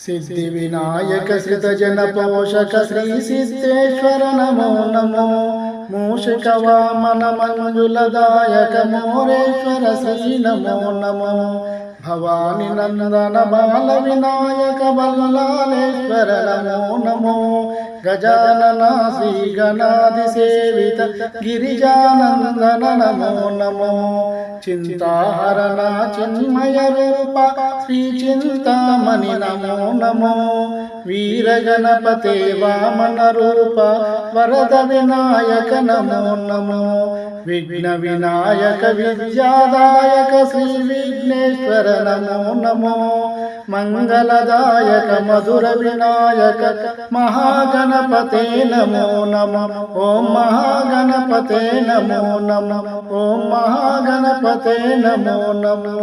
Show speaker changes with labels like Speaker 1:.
Speaker 1: సిద్ధి వినాయక శ్రిత జన పోషక శ్రీ సిద్ధేశ్వర నమో నమో. మూషిక వామన మంజులదాయక మోరేశ్వర శ్రీ నమో నమో. భవాని నందన బాల వినాయక బల్లాలేశ్వర నమో నమో. గజానన శ్రీ గణాది సేవిత గిరిజానందన నమో నమో. చింతాహరణ చిన్మయ రూప శ్రీ చింతామణి నమో నమో. వీరగణపతే వామన రూప వరద వినాయక నమో నమో. విఘ్న వినాయక విద్యాదాయక శ్రీ విఘ్నేశ్వర నమో నమో. మంగళదాయక మధుర వినాయక మహాగణపతే నమో నమ. ఓం మహాగణపతే నమో నమ. ఓం మహాగణపతే నమో నమో.